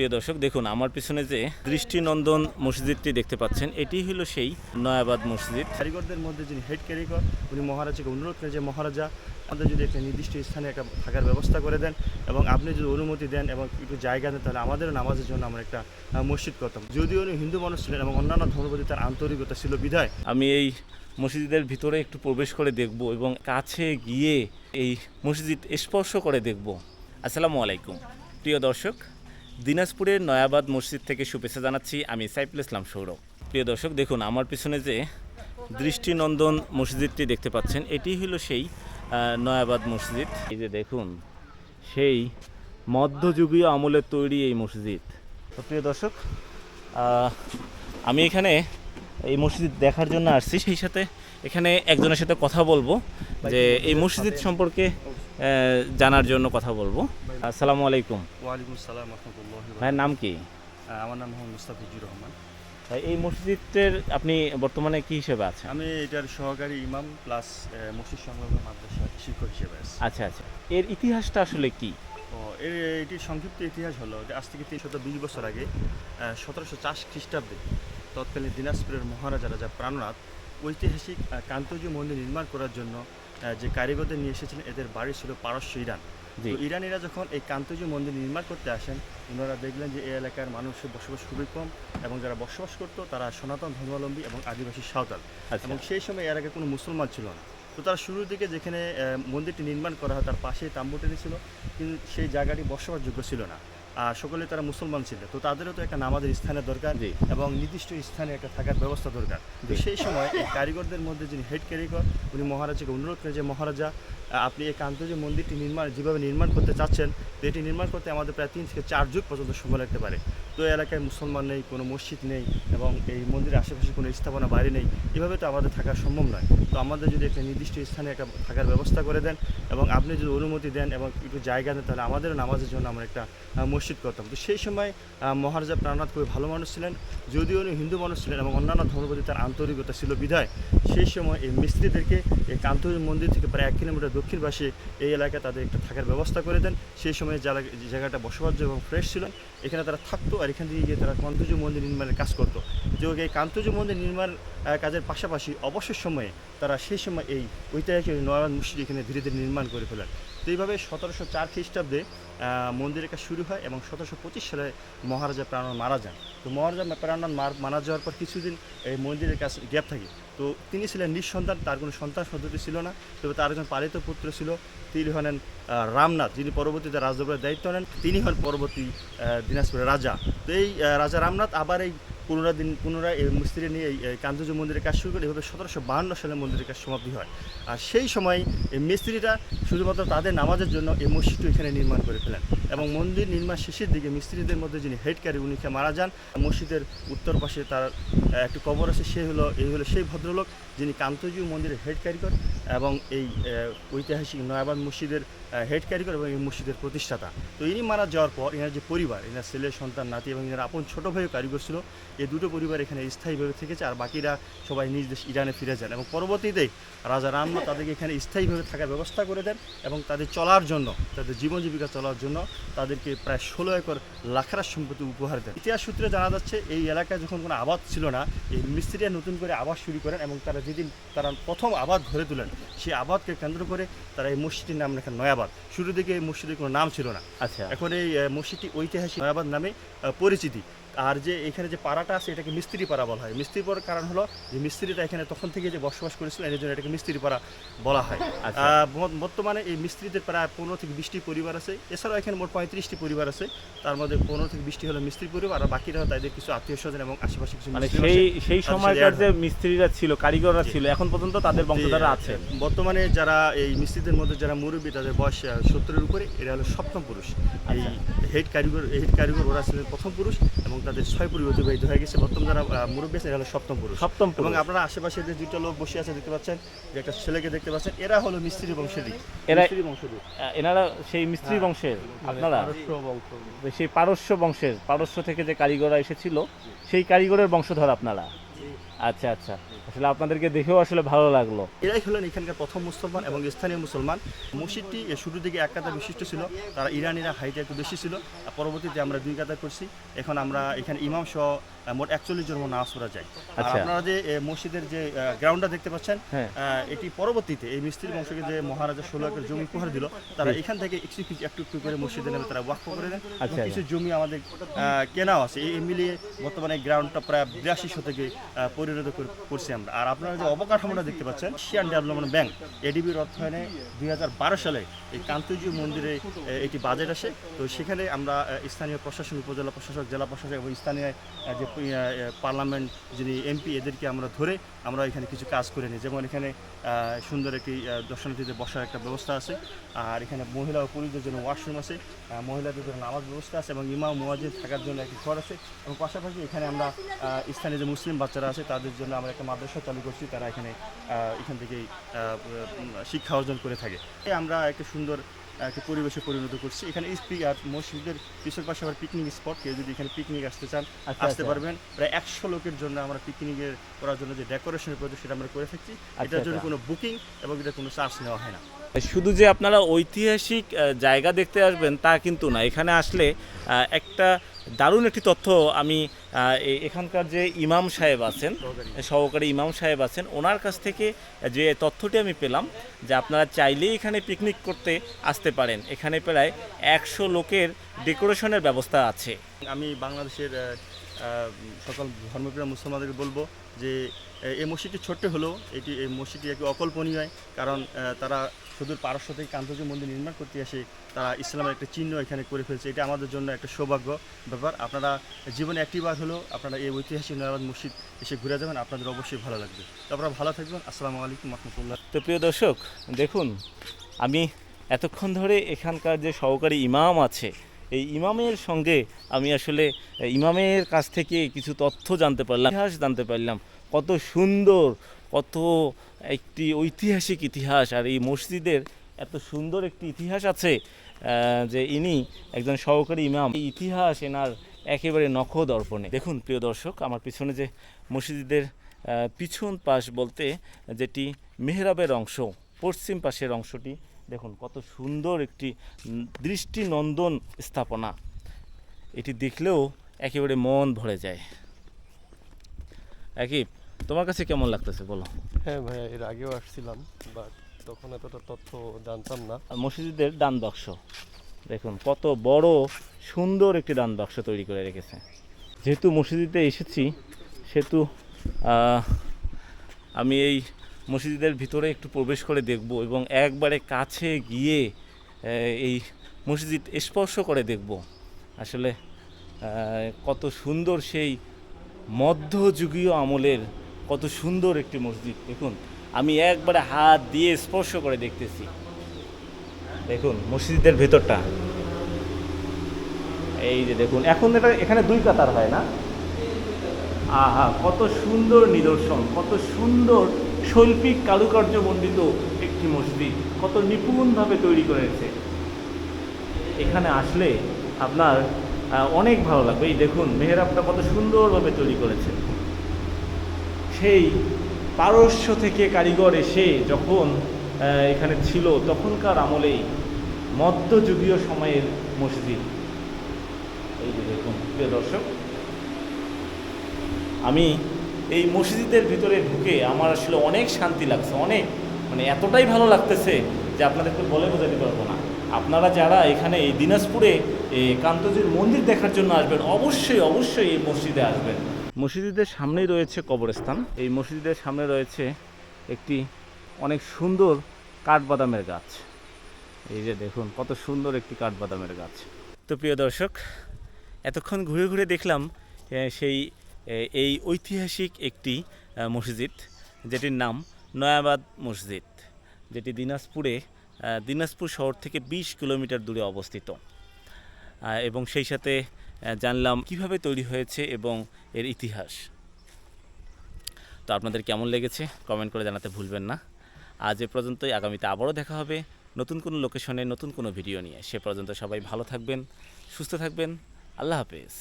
প্রিয় দর্শক দেখুন আমার পিছনে যে দৃষ্টিনন্দন মসজিদটি দেখতে পাচ্ছেন এটি হলো সেই নয়াবাদ মসজিদ। কারিগরদের মধ্যে যিনি হেড ক্যারিগর উনি মহারাজাকে অনুরোধ করেন যে মহারাজা আমাদের যদি একটা নির্দিষ্ট স্থানে একটা থাকার ব্যবস্থা করে দেন এবং আপনি যদি অনুমতি দেন এবং একটু জায়গা দেন তাহলে আমাদেরও নামাজের জন্য আমরা একটা মসজিদ করতাম। যদিও উনি হিন্দু মানুষ ছিলেন এবং অন্যান্য ধর্মপ্রতি তার আন্তরিকতা ছিল বিধায়। আমি এই মসজিদের ভিতরে একটু প্রবেশ করে দেখব এবং কাছে গিয়ে এই মসজিদ স্পর্শ করে দেখব। আসসালামু আলাইকুম। প্রিয় দর্শক দিনাজপুরের নয়াবাদ মসজিদ থেকে শুভেচ্ছা জানাচ্ছি আমি সাইফুল ইসলাম সৌরভ। প্রিয় দর্শক, দেখুন, আমার পিছনে যে দৃষ্টিনন্দন মসজিদটি দেখতে পাচ্ছেন, এটি হলো সেই নয়াবাদ মসজিদ। এই যে দেখুন, সেই মধ্যযুগীয় আমলের তৈরি এই মসজিদ। তো প্রিয় দর্শক আমি এখানে এই মসজিদ দেখার জন্য আসছি, সেই সাথে এখানে একজনের সাথে কথা বলব, যে এই মসজিদ সম্পর্কে জানার জন্য কথা বলব। আসসালামু আলাইকুম। ওয়ালাইকুম সালাম রহমতুল্লাহ। ভাইয়ের নাম কি? আমার নাম মোহাম্মদ মুস্তাফিজুর রহমান। ভাই, এই মসজিদের আপনি বর্তমানে কি হিসেবে আছেন? আমি এটার সহকারী ইমাম প্লাস মসজিদ সংলগ্ন মাদ্রাসার শিক্ষক হিসেবে আছি। আচ্ছা আচ্ছা। এর ইতিহাসটা আসলে কি? ও এর এটির সংক্ষিপ্ত ইতিহাস হলো যে আজ থেকে তিনশত বিশ বছর আগে সতেরোশো চাষ খ্রিস্টাব্দে তৎকালীন দিনাজপুরের মহারাজা রাজা প্রাণনাথ ঐতিহাসিক কান্তজি মন্দির নির্মাণ করার জন্য যে কারিগরদের নিয়ে এসেছিলেন এদের বাড়ি ছিল পারস্য ইরান। তো ইরানিরা যখন এই কান্তজি মন্দির নির্মাণ করতে আসেন ওনারা দেখলেন যে এই এলাকার মানুষের বসবাস খুবই কম এবং যারা বসবাস করতো তারা সনাতন ধর্মাবলম্বী এবং আদিবাসী সাঁওতাল। আচ্ছা। এবং সেই সময় এর আগে কোনো মুসলমান ছিল না। তো তার শুরুর দিকে যেখানে মন্দিরটি নির্মাণ করা হয় তার পাশেই তাম্বুটেনি ছিল কিন্তু সেই জায়গাটি বসবাসযোগ্য ছিল না। সকলে তারা মুসলমান ছিল। তো তাদেরও তো একটা নামাজের স্থানের দরকার। এবং নির্দিষ্ট স্থানে একটা থাকার ব্যবস্থা দরকার। তো সেই সময় এই কারিগরদের মধ্যে যিনি হেড ক্যারিগর উনি মহারাজাকে অনুরোধ করেন যে মহারাজা আপনি এই কান্ত যে মন্দিরটি নির্মাণ যেভাবে নির্মাণ করতে চাচ্ছেন তো এটি নির্মাণ করতে আমাদের প্রায় তিন থেকে চার যুগ পর্যন্ত সময় লাগতে পারে। তো এলাকায় মুসলমান নেই, কোনো মসজিদ নেই এবং এই মন্দিরের আশেপাশে কোনো স্থাপনা বাইরে নেই, এভাবে তো আমাদের থাকা সম্ভব নয়। তো আমাদের যদি একটা নির্দিষ্ট স্থানে একটা থাকার ব্যবস্থা করে দেন এবং আপনি যদি অনুমতি দেন এবং একটু জায়গা দেন, তাহলে আমাদেরও নামাজের জন্য আমরা একটা মসজিদ করতাম তো সেই সময় মহারাজা প্রাণনাথ খুবই ভালো মানুষ ছিলেন, যদিও উনি হিন্দু মানুষ ছিলেন এবং অন্যান্য ধর্মপ্রতি তার আন্তরিকতা ছিল বিধায়। সেই সময় এই মিস্ত্রিদেরকে এই কান্তজি মন্দির থেকে প্রায় এক কিলোমিটার দক্ষিণ পাশে এই এলাকায় তাদের একটা থাকার ব্যবস্থা করে দেন। সেই সময় জায়গা জায়গাটা বসবাসযোগ্য এবং ফ্রেশ ছিল এখানে তারা থাকতো আর এখান থেকে গিয়ে তারা কান্তজি মন্দির নির্মাণের কাজ করত। যোগ এই কান্তজি মন্দির নির্মাণ কাজের পাশাপাশি অবসর সময়ে তারা সেই সময় এই ঐতিহাসিক নয়ন মসজিদ এখানে ধীরে ধীরে নির্মাণ করে ফেলেন। তো এইভাবে সতেরোশো চার খ্রিস্টাব্দে মন্দিরের কাজ শুরু হয় এবং সতেরোশো পঁচিশ সালে মহারাজা প্রাণন মারা যান। তো মহারাজা প্রাণন মারা যাওয়ার পর কিছুদিন এই মন্দিরের কাছে গ্যাপ থাকে। তো তিনি ছিলেন নিঃসন্তান, তার কোনো সন্তান সন্ততি ছিল না। তবে তার একজন পালিত পুত্র ছিল, তিনি হলেন রামনাথ, যিনি পরবর্তীতে রাজদরবারের দায়িত্ব নেন। তিনি হন পরবর্তী দিনাজপুরের রাজা। তো এই রাজা রামনাথ আবার এই পুনরায় দিন পুনরায় এই মিস্ত্রি নিয়ে এই কান্তজ মন্দিরের কাজ শুরু করে এভাবে সতেরোশো বাহান্ন সালে মন্দিরের কাজ সমাপ্তি হয়। আর সেই সময় এই মিস্ত্রিরা শুধুমাত্র তাদের নামাজের জন্য এই মসজিদটি এখানে নির্মাণ করে ফেলেন এবং মন্দির নির্মাণ শেষের দিকে মিস্ত্রিদের মধ্যে যিনি হেড ক্যারি, উনি মারা যান। মসজিদের উত্তর পাশে তার একটি কবর আছে, সে হলো এই হলো সেই ভদ্রলোক যিনি কান্তজীয় মন্দিরের হেড কারিগর এবং এই ঐতিহাসিক নয়াবাদ মসজিদের হেড কারিগর এবং এই মসজিদের প্রতিষ্ঠাতা। তো ইনি মারা যাওয়ার পর এনার যে পরিবার এনার ছেলে, সন্তান, নাতি এবং এনার আপন ছোট ভাইও কারিগর ছিল এই দুটো পরিবার এখানে স্থায়ীভাবে থেকেছে আর বাকিরা সবাই নিজ দেশ ইরানে ফিরে যান এবং পরবর্তীতে রাজা রামনাথ তাদেরকে এখানে স্থায়ীভাবে থাকার ব্যবস্থা করে দেন এবং তাদের চলার জন্য, তাদের জীবন জীবিকা চলার জন্য তাদেরকে প্রায় ষোলো একর লাখারার সম্পত্তি উপহার দেন। ইতিহাস সূত্রে জানা যাচ্ছে, এই এলাকায় যখন কোনো আবাদ ছিল না, এই মিস্ত্রিরা নতুন করে আবাদ শুরু করেন এবং তারা যেদিন তারা প্রথম আবাদ ঘরে তুলেন সেই আবাদকে কেন্দ্র করে তারা এই মসজিদটির নাম রাখেন নয়াবাদ। শুরু থেকে এই মসজিদের কোনো নাম ছিল না। আচ্ছা। এখন এই মসজিদটি ঐতিহাসিক নয়াবাদ নামে পরিচিতি। আর যে এখানে যে পাড়াটা আছে এটাকে মিস্ত্রি পাড়া বলা হয়। মিস্ত্রি পাড়ার কারণ হলো যে মিস্ত্রিটা এখানে তখন থেকে যে বসবাস করেছিল এর জন্য এটাকে মিস্ত্রি পাড়া বলা হয়। আচ্ছা। বর্তমানে এই মিস্ত্রিদের প্রায় পনেরো থেকে বিশটি পরিবার আছে। এছাড়াও এখানে মোট পঁয়ত্রিশটি পরিবার আছে। তার মধ্যে পনেরো থেকে বিশটি হলো মিস্ত্রি পরিবার আর বাকিরা তাদের কিছু আত্মীয় স্বজন এবং আশেপাশে কিছু মানে সেই সেই সময়কার যে মিস্ত্রিরা ছিল কারিগররা ছিল এখন পর্যন্ত তাদের বংশধারা আছে বর্তমানে যারা এই মিস্ত্রিদের মধ্যে যারা মুরব্বী তাদের বয়স সত্তরের উপরে এরা হলো সপ্তম পুরুষ। এই হেড কারিগর হেড কারিগর ওরা ছিলেন প্রথম পুরুষ এবং তাদের ছয় পুরুষ অতিবাহিত হয়ে গেছে। বর্তমান যারা মুরব্বী আছে এরা হলো সপ্তম পুরুষ। সপ্তম এবং। আপনারা আশেপাশে যে দুইটা লোক বসে আছে দেখতে পাচ্ছেন যে একটা ছেলেকে দেখতে পাচ্ছেন এরা হলো মিস্ত্রি বংশেরই এরা- মিস্ত্রি বংশেরই এনারা সেই মিস্ত্রি বংশের আপনারা? সেই পারস্য বংশের পারস্য থেকে যে কারিগররা এসেছিল সেই কারিগরের বংশধর আপনারা? আচ্ছা আচ্ছা। আসলে আপনাদেরকে দেখেও আসলে ভালো লাগল। এরাই হলেন এখানকার প্রথম মুসলমান এবং স্থানীয় মুসলমান। মসজিদটি শুরু দিকে এক কাতার বিশিষ্ট ছিল। তারা ইরানিরা হাইটে একটু বেশি ছিল। পরবর্তীতে আমরা দুই কাতার করছি। এখন আমরা এখানে ইমাম সহ মোট একচল্লিশ জন নামাজ পড়া যায়। আর আচ্ছা। আপনারা যে মসজিদের যে গ্রাউন্ডটা দেখতে পাচ্ছেন হ্যাঁ। এটি পরবর্তীতে এই মিস্ত্রি বংশকে যে মহারাজা ষোলো একর জমি উপহার দিল তারা এখান থেকে একটু কিছু একটু একটু করে মসজিদের নামে তারা ওয়াক্ফ করে দেন। আচ্ছা, কিছু জমি আমাদের আহ, কেনাও আছে। এই মিলিয়ে বর্তমানে গ্রাউন্ডটা প্রায় বিরাশি শতকে আহ, পরিণত করছি আমরা। আর আপনারা যে অবকাঠামোটা দেখতে পাচ্ছেন, এশিয়ান ডেভেলপমেন্ট ব্যাংক, এডিবির অর্থায়নে দুই হাজার বারো সালে এই কান্তজি মন্দিরে এটি বাজেট আসে। তো সেখানে আমরা স্থানীয় প্রশাসন, উপজেলা প্রশাসক, জেলা প্রশাসক এবং স্থানীয় যে পার্লামেন্ট যিনি এমপি, এদেরকে আমরা ধরে আমরা এখানে কিছু কাজ করে নিই। যেমন এখানে সুন্দর একটি দর্শনার্থীদের বসার একটা ব্যবস্থা আছে। আর এখানে মহিলা ও পুরুষদের জন্য ওয়াশরুম আছে। মহিলাদের জন্য নামাজ ব্যবস্থা আছে এবং ইমাম মুয়াজিদ থাকার জন্য একটি ঘর আছে। এবং পাশাপাশি এখানে আমরা স্থানীয় যে মুসলিম বাচ্চারা আছে, তাদের জন্য আমরা একটা মাদ্রাসা চালু করছি তারা এখানে এখান থেকেই শিক্ষা অর্জন করে থাকে। আমরা একটা সুন্দর একটা পরিবেশে পরিণত করছি। এখানে স্পিক আর মসজিদের পিছনের পাশে আবার পিকনিক স্পট কেউ যদি এখানে পিকনিক আসতে চান আচ্ছা, আসতে আচ্ছা। পারবেন। প্রায় একশো লোকের জন্য আমরা পিকনিকের করার জন্য যে ডেকোরেশনের প্রয়োজন সেটা আমরা করে থাকছি। এটার জন্য আচ্ছা। কোনো বুকিং এবং এটা কোনো চার্জ নেওয়া হয় না। শুধু যে আপনারা ঐতিহাসিক জায়গা দেখতে আসবেন তা কিন্তু না। এখানে আসলে একটা দারুণ একটি তথ্য আমি এখানকার যে ইমাম সাহেব আছেন, সহকারী ইমাম সাহেব আছেন, ওনার কাছ থেকে যে তথ্যটি আমি পেলাম, যে আপনারা চাইলেই এখানে পিকনিক করতে আসতে পারেন। এখানে প্রায় একশো লোকের ডেকোরেশনের ব্যবস্থা আছে। আমি বাংলাদেশের সকল ধর্মপ্রিয় মুসলমানদেরকে বলব যে এই মসজিদটি ছোট্ট হলেও এটি এই মসজিদটি একটি অকল্পনীয় কারণ তারা সুদূর পারস্য থেকে কান্তজি মন্দির নির্মাণ করতে এসে তারা ইসলামের একটা চিহ্ন এখানে করে ফেলছে। এটা আমাদের জন্য একটা সৌভাগ্য ব্যাপার। আপনারা জীবনে একটি একটিবার হলেও আপনারা এই ঐতিহাসিক নয়াবাদ মসজিদ এসে ঘুরে যাবেন, আপনাদের অবশ্যই ভালো লাগবে। তো আপনারা ভালো থাকবেন, আসসালামু আলাইকুম রহমতুল্লাহ। তো প্রিয় দর্শক, দেখুন, আমি এতক্ষণ ধরে এখানকার যে সহকারী ইমাম আছে, এই ইমামের সঙ্গে আমি আসলে ইমামের কাছ থেকে কিছু তথ্য জানতে পারলাম, ইতিহাস জানতে পারলাম, কত সুন্দর কত একটি ঐতিহাসিক ইতিহাস, আর এই মসজিদের এত সুন্দর একটি ইতিহাস আছে যে ইনি একজন সহকারী ইমাম। এই ইতিহাস এনার একেবারে নখ দর্পণে দেখুন, প্রিয় দর্শক, আমার পিছনে যে মসজিদের পিছন পাশ বলতে যেটি মেহরাবের অংশ, পশ্চিম পাশের অংশটি, দেখুন কত সুন্দর একটি দৃষ্টিনন্দন স্থাপনা। এটি দেখলেও একেবারে মন ভরে যায়। একই তোমার কাছে কেমন লাগতেছে বলো? হ্যাঁ ভাইয়া এর আগেও আসছিলাম বাট তখন এতটা তথ্য জানতাম না। মসজিদের ডান বাক্স দেখুন কত বড় সুন্দর একটি ডান বাক্স তৈরি করে রেখেছে। যেহেতু মসজিদে এসেছি সেহেতু আমি এই মসজিদের ভিতরে একটু প্রবেশ করে দেখব এবং একবারে কাছে গিয়ে এই মসজিদ স্পর্শ করে দেখব। আসলে কত সুন্দর সেই মধ্যযুগীয় আমলের কত সুন্দর একটি মসজিদ। দেখুন, আমি একবারে হাত দিয়ে স্পর্শ করে দেখতেছি। দেখুন, মসজিদের ভেতরটা। এই যে দেখুন, এখন এটা, এখানে দুই কাতার হয় না? আহা, কত সুন্দর নিদর্শন, কত সুন্দর শৈল্পিক কারুকার্য মণ্ডিত একটি মসজিদ। কত নিপুণভাবে তৈরি করেছে। এখানে আসলে আপনার অনেক ভালো লাগবে। এই দেখুন, মেহরাবটা কত সুন্দরভাবে তৈরি করেছে। সেই পারস্য থেকে কারিগর এসে যখন এখানে ছিল, তখনকার আমলেই মধ্যযুগীয় সময়ের মসজিদ। এই যে দেখুন, প্রিয় দর্শক, আমি এই মসজিদের ভিতরে ঢুকে আমার আসলে অনেক শান্তি লাগছে, অনেক। মানে এতটাই ভালো লাগতেছে যে আপনাদেরকে বলে বোঝাতে পারব না। আপনারা যারা এখানে এই দিনাজপুরে কান্তজির মন্দির দেখার জন্য আসবেন, অবশ্যই অবশ্যই এই মসজিদে আসবেন। মসজিদের সামনেই রয়েছে কবরস্থান। এই মসজিদের সামনে রয়েছে একটি অনেক সুন্দর কাঠবাদামের গাছ। এই যে দেখুন, কত সুন্দর একটি কাঠবাদামের গাছ। তো প্রিয় দর্শক, এতক্ষণ ঘুরে ঘুরে দেখলাম সেই এই ঐতিহাসিক একটি মসজিদ, যেটির নাম নয়াবাদ মসজিদ, যেটি দিনাজপুরে দিনাজপুর শহর থেকে বিশ কিলোমিটার দূরে অবস্থিত। এবং সেই সাথে জানলাম কীভাবে তৈরি হয়েছে এবং এর ইতিহাস। তো আপনাদের কেমন লেগেছে কমেন্ট করে জানাতে ভুলবেন না। আজ এ পর্যন্তই, আগামীতে আবারও দেখা হবে নতুন কোনো লোকেশনে, নতুন কোনো ভিডিও নিয়ে। সে পর্যন্ত সবাই ভালো থাকবেন, সুস্থ থাকবেন। আল্লাহ হাফেজ।